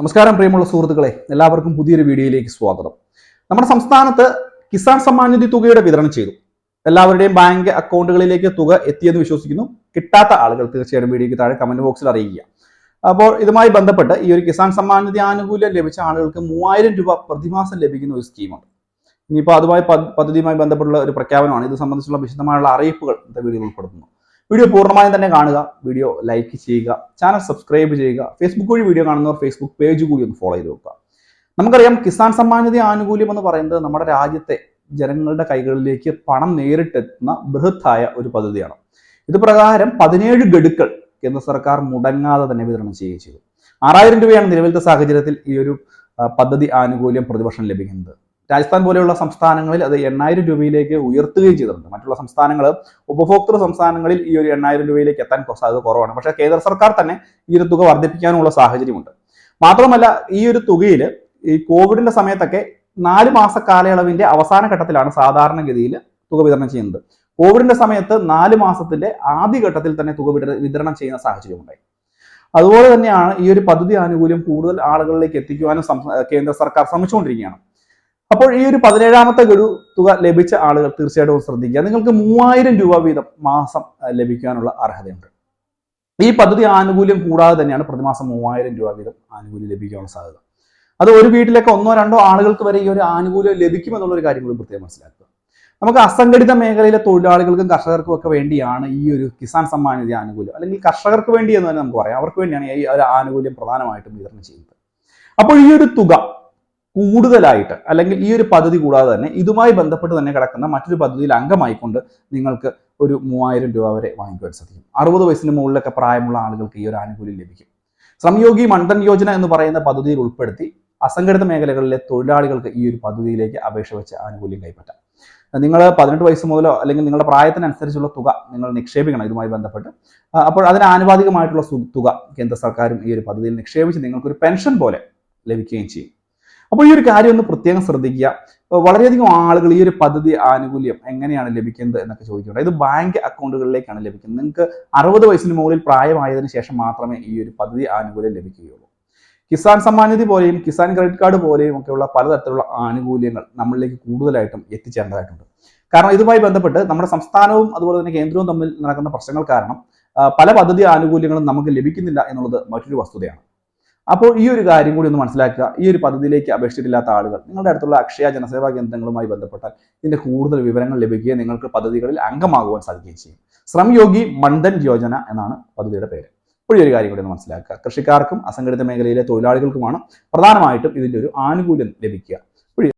നമസ്കാരം പ്രിയമുള്ള സുഹൃത്തുക്കളെ. എല്ലാവർക്കും പുതിയൊരു വീഡിയോയിലേക്ക് സ്വാഗതം. നമ്മുടെ സംസ്ഥാനത്ത് കിസാൻ സമ്മാൻ നിധി തുകയുടെ വിതരണം ചെയ്തു. എല്ലാവരുടെയും ബാങ്ക് അക്കൗണ്ടുകളിലേക്ക് തുക എത്തിയെന്ന് വിശ്വസിക്കുന്നു. കിട്ടാത്ത ആളുകൾ തീർച്ചയായിട്ടും വീഡിയോയ്ക്ക് താഴെ കമന്റ് ബോക്സിൽ അറിയിക്കുക. അപ്പോൾ ഇതുമായി ബന്ധപ്പെട്ട് ഈ ഒരു കിസാൻ സമ്മാൻ നിധി ആനുകൂല്യം ലഭിച്ച ആളുകൾക്ക് മൂവായിരം രൂപ പ്രതിമാസം ലഭിക്കുന്ന ഒരു സ്കീമുണ്ട്. ഇനിയിപ്പോൾ അതുമായി പദ്ധതിയുമായി ബന്ധപ്പെട്ടുള്ള ഒരു പ്രഖ്യാപനമാണ്. ഇത് സംബന്ധിച്ചുള്ള വിശദമായുള്ള അറിയിപ്പുകൾ ഇന്നത്തെ വീഡിയോയിൽ ഉൾപ്പെടുത്തുന്നു. വീഡിയോ പൂർണമായും തന്നെ കാണുക. വീഡിയോ ലൈക്ക് ചെയ്യുക. ചാനൽ സബ്സ്ക്രൈബ് ചെയ്യുക. ഫേസ്ബുക്ക് വഴി വീഡിയോ കാണുന്നവർ ഫേസ്ബുക്ക് പേജ് കൂടി ഒന്ന് ഫോളോ ചെയ്ത് നോക്കുക നമുക്കറിയാം കിസാൻ സമ്മാൻ നിധി ആനുകൂല്യം എന്ന് പറയുന്നത് നമ്മുടെ രാജ്യത്തെ ജനങ്ങളുടെ കൈകളിലേക്ക് പണം നേരിട്ടെത്തുന്ന ബൃഹത്തായ ഒരു പദ്ധതിയാണ്. ഇത് പ്രകാരം പതിനേഴ് ഗഡുക്കൾ കേന്ദ്ര സർക്കാർ മുടങ്ങാതെ തന്നെ വിതരണം ചെയ്യുകയും ചെയ്തു. ആറായിരം രൂപയാണ് നിലവിലത്തെ സാഹചര്യത്തിൽ ഈ ഒരു പദ്ധതി ആനുകൂല്യം പ്രതിവർഷം ലഭിക്കുന്നത്. രാജസ്ഥാൻ പോലെയുള്ള സംസ്ഥാനങ്ങളിൽ അത് എണ്ണായിരം രൂപയിലേക്ക് ഉയർത്തുകയും ചെയ്തിട്ടുണ്ട്. മറ്റുള്ള സംസ്ഥാനങ്ങൾ ഉപഭോക്തൃ സംസ്ഥാനങ്ങളിൽ ഈ ഒരു എണ്ണായിരം രൂപയിലേക്ക് എത്താൻ സാധ്യത കുറവാണ്. പക്ഷേ കേന്ദ്ര സർക്കാർ തന്നെ ഈ ഒരു തുക വർദ്ധിപ്പിക്കാനുള്ള സാഹചര്യമുണ്ട്. മാത്രമല്ല ഈ ഒരു തുകയിൽ ഈ കോവിഡിന്റെ സമയത്തൊക്കെ നാല് മാസ കാലയളവിന്റെ അവസാന ഘട്ടത്തിലാണ് സാധാരണഗതിയിൽ തുക വിതരണം ചെയ്യുന്നത്. കോവിഡിന്റെ സമയത്ത് നാല് മാസത്തിന്റെ ആദ്യ ഘട്ടത്തിൽ തന്നെ തുക വിതരണം ചെയ്യുന്ന സാഹചര്യമുണ്ടായി. അതുപോലെ തന്നെയാണ് ഈ ഒരു പദ്ധതി ആനുകൂല്യം കൂടുതൽ ആളുകളിലേക്ക് എത്തിക്കുവാനും കേന്ദ്ര സർക്കാർ ശ്രമിച്ചുകൊണ്ടിരിക്കുകയാണ്. അപ്പോൾ ഈ ഒരു പതിനേഴാമത്തെ ഗഡു തുക ലഭിച്ച ആളുകൾ തീർച്ചയായിട്ടും ശ്രദ്ധിക്കുക. നിങ്ങൾക്ക് മൂവായിരം രൂപ വീതം മാസം ലഭിക്കാനുള്ള അർഹതയുണ്ട്. ഈ പദ്ധതി ആനുകൂല്യം കൂടാതെ തന്നെയാണ് പ്രതിമാസം മൂവായിരം രൂപ വീതം ആനുകൂല്യം ലഭിക്കാനുള്ള സാധ്യത. അത് ഒരു വീട്ടിലേക്ക് ഒന്നോ രണ്ടോ ആളുകൾക്ക് വരെ ഈ ഒരു ആനുകൂല്യം ലഭിക്കുമെന്നുള്ള ഒരു കാര്യം കൂടി പ്രത്യേകം മനസ്സിലാക്കുക. നമുക്ക് അസംഘടിത മേഖലയിലെ തൊഴിലാളികൾക്കും കർഷകർക്കും ഒക്കെ വേണ്ടിയാണ് ഈ ഒരു കിസാൻ സമ്മാൻ നിധി ആനുകൂല്യം. അല്ലെങ്കിൽ കർഷകർക്ക് വേണ്ടി എന്ന് തന്നെ നമുക്ക് പറയാം. അവർക്ക് വേണ്ടിയാണ് ഈ ഒരു ആനുകൂല്യം പ്രധാനമായിട്ടും വിതരണം ചെയ്യുന്നത്. അപ്പോൾ ഈ ഒരു തുക കൂടുതലായിട്ട് അല്ലെങ്കിൽ ഈ ഒരു പദ്ധതി കൂടാതെ തന്നെ ഇതുമായി ബന്ധപ്പെട്ട് തന്നെ കിടക്കുന്ന മറ്റൊരു പദ്ധതിയിൽ അംഗമായിക്കൊണ്ട് നിങ്ങൾക്ക് ഒരു മൂവായിരം രൂപ വരെ വാങ്ങിക്കുവാൻ സാധിക്കും. അറുപത് വയസ്സിന് മുകളിലൊക്കെ പ്രായമുള്ള ആളുകൾക്ക് ഈ ഒരു ആനുകൂല്യം ലഭിക്കും. ശ്രമയോഗി മണ്ഡൻ യോജന എന്ന് പറയുന്ന പദ്ധതിയിൽ ഉൾപ്പെടുത്തി അസംഘടിത മേഖലകളിലെ തൊഴിലാളികൾക്ക് ഈ ഒരു പദ്ധതിയിലേക്ക് അപേക്ഷ വെച്ച് ആനുകൂല്യം കൈപ്പറ്റാം. നിങ്ങൾ പതിനെട്ട് വയസ്സ് മുതലോ അല്ലെങ്കിൽ നിങ്ങളുടെ പ്രായത്തിനനുസരിച്ചുള്ള തുക നിങ്ങൾ നിക്ഷേപിക്കണം ഇതുമായി ബന്ധപ്പെട്ട്. അപ്പോൾ അതിന് ആനുപാതികമായിട്ടുള്ള തുക കേന്ദ്ര സർക്കാരും ഈ ഒരു പദ്ധതിയിൽ നിക്ഷേപിച്ച് നിങ്ങൾക്കൊരു പെൻഷൻ പോലെ ലഭിക്കുകയും ചെയ്യും. അപ്പോൾ ഈ ഒരു കാര്യം ഒന്ന് പ്രത്യേകം ശ്രദ്ധിക്കുക. വളരെയധികം ആളുകൾ ഈ ഒരു പദ്ധതി ആനുകൂല്യം എങ്ങനെയാണ് ലഭിക്കുന്നത് എന്നൊക്കെ ചോദിക്കുന്നുണ്ട്. ഇത് ബാങ്ക് അക്കൗണ്ടുകളിലേക്കാണ് ലഭിക്കുന്നത്. നിങ്ങൾക്ക് അറുപത് വയസ്സിന് മുകളിൽ പ്രായമായതിനു ശേഷം മാത്രമേ ഈ ഒരു പദ്ധതി ആനുകൂല്യം ലഭിക്കുകയുള്ളൂ. കിസാൻ സമ്മാൻ നിധി പോലെയും കിസാൻ ക്രെഡിറ്റ് കാർഡ് പോലെയും ഒക്കെയുള്ള പലതരത്തിലുള്ള ആനുകൂല്യങ്ങൾ നമ്മളിലേക്ക് കൂടുതലായിട്ടും എത്തിച്ചേർന്നതായിട്ടുണ്ട്. കാരണം ഇതുമായി ബന്ധപ്പെട്ട് നമ്മുടെ സംസ്ഥാനവും അതുപോലെ തന്നെ കേന്ദ്രവും തമ്മിൽ നടക്കുന്ന പ്രശ്നങ്ങൾ കാരണം പല പദ്ധതി ആനുകൂല്യങ്ങളും നമുക്ക് ലഭിക്കുന്നില്ല എന്നുള്ളത് മറ്റൊരു വസ്തുതയാണ്. അപ്പോൾ ഈ ഒരു കാര്യം കൂടി ഒന്ന് മനസ്സിലാക്കുക. ഈ ഒരു പദ്ധതിയിലേക്ക് അപേക്ഷിച്ചിട്ടില്ലാത്ത ആളുകൾ നിങ്ങളുടെ അടുത്തുള്ള അക്ഷയ ജനസേവാ കേന്ദ്രങ്ങളുമായി ബന്ധപ്പെട്ടാൽ ഇതിന്റെ കൂടുതൽ വിവരങ്ങൾ ലഭിക്കുകയും നിങ്ങൾക്ക് പദ്ധതികളിൽ അംഗമാകുവാൻ സാധിക്കുകയും ചെയ്യും. ശ്രം യോഗി മണ്ഡൻ യോജന എന്നാണ് പദ്ധതിയുടെ പേര്. അപ്പോൾ ഈ ഒരു കാര്യം കൂടി ഒന്ന് മനസ്സിലാക്കുക. കൃഷിക്കാർക്കും അസംഘടിത മേഖലയിലെ തൊഴിലാളികൾക്കുമാണ് പ്രധാനമായിട്ടും ഇതിന്റെ ഒരു ആനുകൂല്യം ലഭിക്കുക.